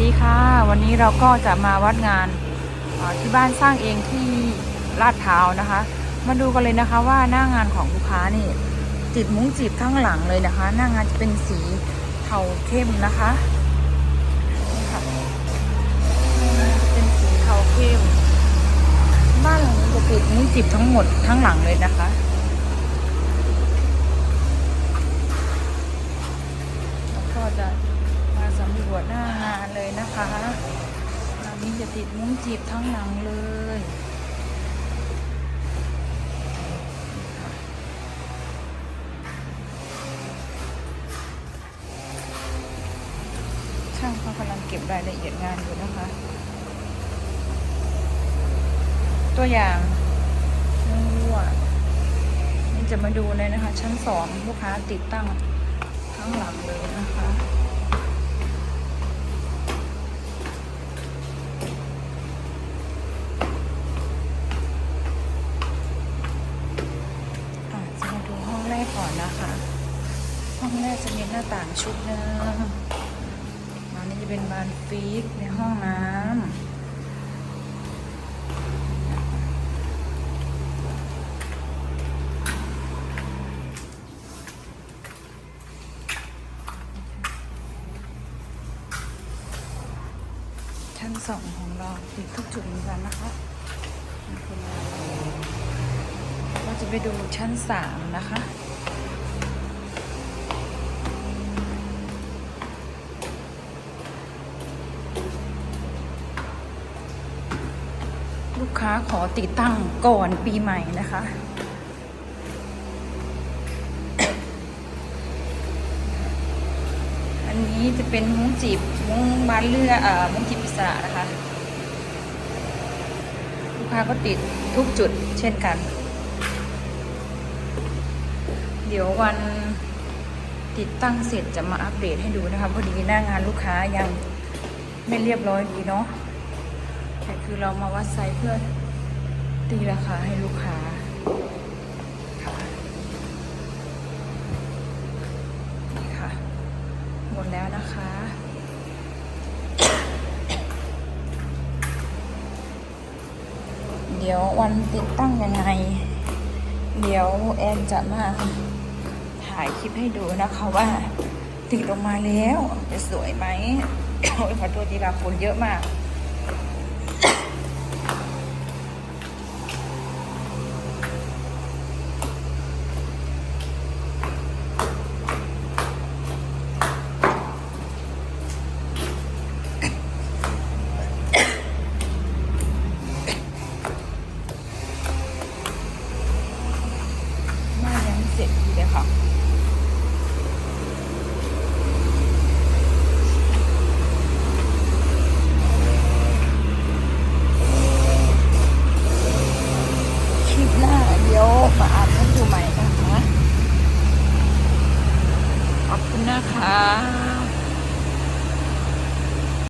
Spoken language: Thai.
ดีค่ะ วันนี้เราก็จะมาวัดงานที่บ้านสร้างเองที่ลาดพร้าวนะคะ มาดูกันเลยนะคะว่าหน้างานของลูกค้านี่ติดมุ้งจีบข้างหลังเลยนะคะ หน้างานจะเป็นสีเทาเข้มนะคะนี่ค่ะเป็นสีเทาเข้ม บ้านหลังนี้จะติดมุ้งจีบทั้งหมดทั้งหลังเลยนะคะแล้วก็จะำรวจหน้างานเลยนะคะหลังนี้จะติดมุ้งจีบทั้งหลังเลยช่างเขากำลังเก็บรายละเอียดงานอยู่นะคะ ตัวอย่างเรื่องรั่วนี่จะมาดูเลยนะคะ ชั้นสองลูกค้าติดตั้งทั้งหลังเลยนะคะจะมาดูห้องแรกก่อนนะคะ ห้องแรกจะมีหน้าต่างชุดนึงมานี่จะเป็นบานฟีกในห้องน้ำชั้นสองของเราติดทุกจุดเหมือนกันนะคะเราจะไปดูชั้นสามนะคะ ลูกค้าขอติดตั้งก่อนปีใหม่นะคะ อันนี้จะเป็นมุ้งจีบมุ้งบานเรือเอ่อมุ้งจีบอิสระนะคะ ลูกค้าก็ติดทุกจุดเช่นกัน เดี๋ยววันติดตั้งเสร็จจะมาอัปเดตให้ดูนะคะ พอดีหน้างานลูกค้ายังไม่เรียบร้อยดีเนาะ แต่คือเรามาวัดไซส์เพื่อตีราคาให้ลูกค้าค่ะนี่ค่ะ หมดแล้วนะคะเดี๋ยววันติดตั้งยังไง เดี๋ยวแอนจะมาถ่ายคลิปให้ดูนะคะว่า ติดลงมาแล้วจะสวยไหมโอ้ยขอตัวทีละฝนเยอะมาก บ้านยังไม่เสร็จดีเลยค่ะ คลิปหน้าเดี๋ยวมาอ่านให้ดูใหม่นะคะ ขอบคุณ นะคะ